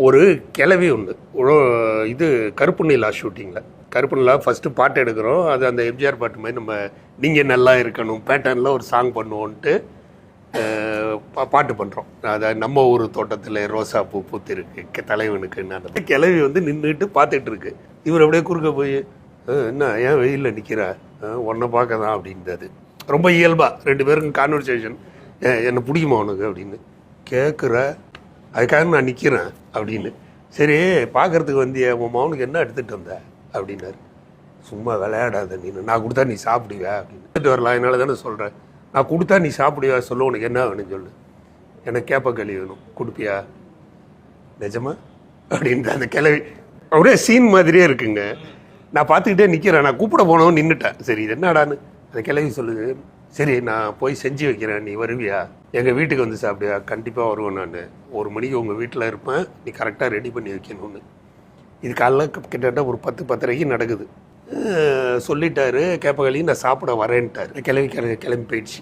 ஒரு கிளவி ஒன்று இது கருப்பு நிலா ஷூட்டிங்கில் கருப்பு நிலா ஃபஸ்ட்டு பாட்டு எடுக்கிறோம். அது அந்த எம்ஜிஆர் பாட்டு மாதிரி நம்ம நீங்கள் நல்லா இருக்கணும் பேட்டர்னில் ஒரு சாங் பண்ணுவோன்ட்டு பா- பாட்டு பண்ணுறோம் அதை நம்ம ஊர் தோட்டத்தில் ரோசா பூ பூத்திருக்கு தலைவனுக்கு தலைவனுக்குன்னு அந்த கிளவி வந்து நின்றுட்டு பார்த்துட்டு இருக்கு. இவர் அப்படியே குறுக்க போய் என்ன ஏன் வெயிலில் நிற்கிறா உன்னை பார்க்க தான் அப்படின்றது ரொம்ப இயல்பாக ரெண்டு பேருக்கும் கான்வர்சேஷன் என்னை பிடிக்குமா உனக்கு? அப்படின்னு. கேட்குற அதுக்காக நான் நிற்கிறேன் அப்படின்னு. சரி பார்க்கறதுக்கு வந்து உன் மவனுக்கு என்ன எடுத்துகிட்டு வந்த? அப்படின்னாரு. சும்மா விளையாடாத நீ நான் கொடுத்தா நீ சாப்பிடுவியா? அப்படின்னு. எடுத்துட்டு வரலாம் என்னால் தானே சொல்கிறேன் நான் கொடுத்தா நீ சாப்பிடுவியா? சொல்ல உனக்கு என்ன வேணும்னு சொல்லு. எனக்கு கேப்ப களி வேணும். கொடுப்பியா? நிஜமா? அப்படின்ற அந்த கிளவி. அப்படியே சீன் மாதிரியே இருக்குங்க. நான் பார்த்துக்கிட்டே நிற்கிறேன் நான் கூப்பிட போனவன் நின்றுட்டேன் சரி இது என்னடான்னு அந்த கிளவி சொல்லுது. சரி நான் போய் செஞ்சு வைக்கிறேன் நீ வருவியா? எங்கள் வீட்டுக்கு வந்து சாப்பிடுவியா கண்டிப்பாக வருவேன் நான். ஒரு மணிக்கு உங்கள் வீட்டில் இருப்பேன். நீ கரெக்டாக ரெடி பண்ணி வைக்கணும்னு. இது காலைல கிட்டத்தட்ட ஒரு பத்து பத்தரைக்கு நடக்குது. சொல்லிட்டாரு கேப்பகலையும் நான் சாப்பிட வரேன்ட்டார். கிளம்பி கிளம்பி கிளம்பி போயிடுச்சு.